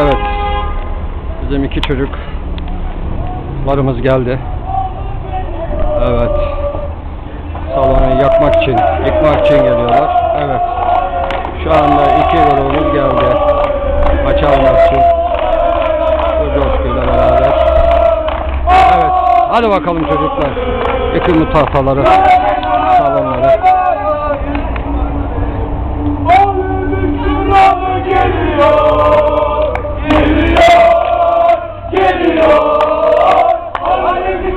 Evet. Bizim iki çocuklarımız geldi. Evet. Salonu yakmak için, yıkmak için geliyorlar. Evet. Şu anda iki grubumuz geldi. Maçı almak için. Bu coşkuyla beraber. Evet. Hadi bakalım çocuklar. Yıkın bu tahtaları.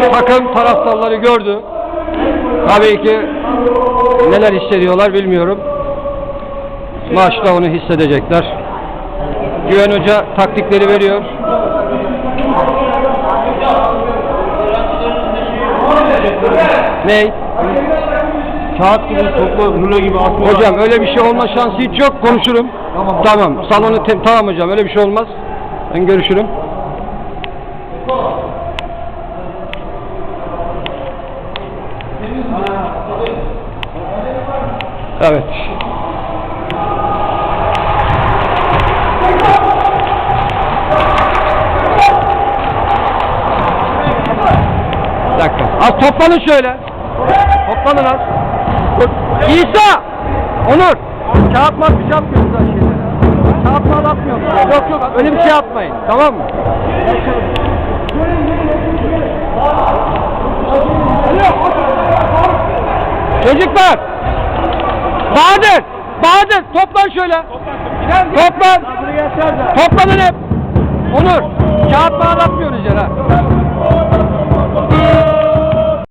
Takım taraftarları gördü. Tabii ki neler hissediyorlar bilmiyorum. Maçta onu hissedecekler. Güven Hoca taktikleri veriyor. Ney? Kağıt gibi toplu rulo gibi atma. Hocam öyle bir şey olma şansı hiç yok. Konuşurum. Tamam. Tamam. Salonu tamam hocam. Öyle bir şey olmaz. Ben görüşürüm. Evet. Az toplanın şöyle. Toplanın az. İsa! Onur! Kağıt mat bir şey yapmıyoruz ha şeylere. Kağıt mat atmıyoruz. Yok yok öyle bir şey atmayın. Tamam mı? Çocuklar! Bahadır! Bahadır! Toplan şöyle! Toplan! Toplanın hep! Onur! Kağıt mat atmıyoruz yere.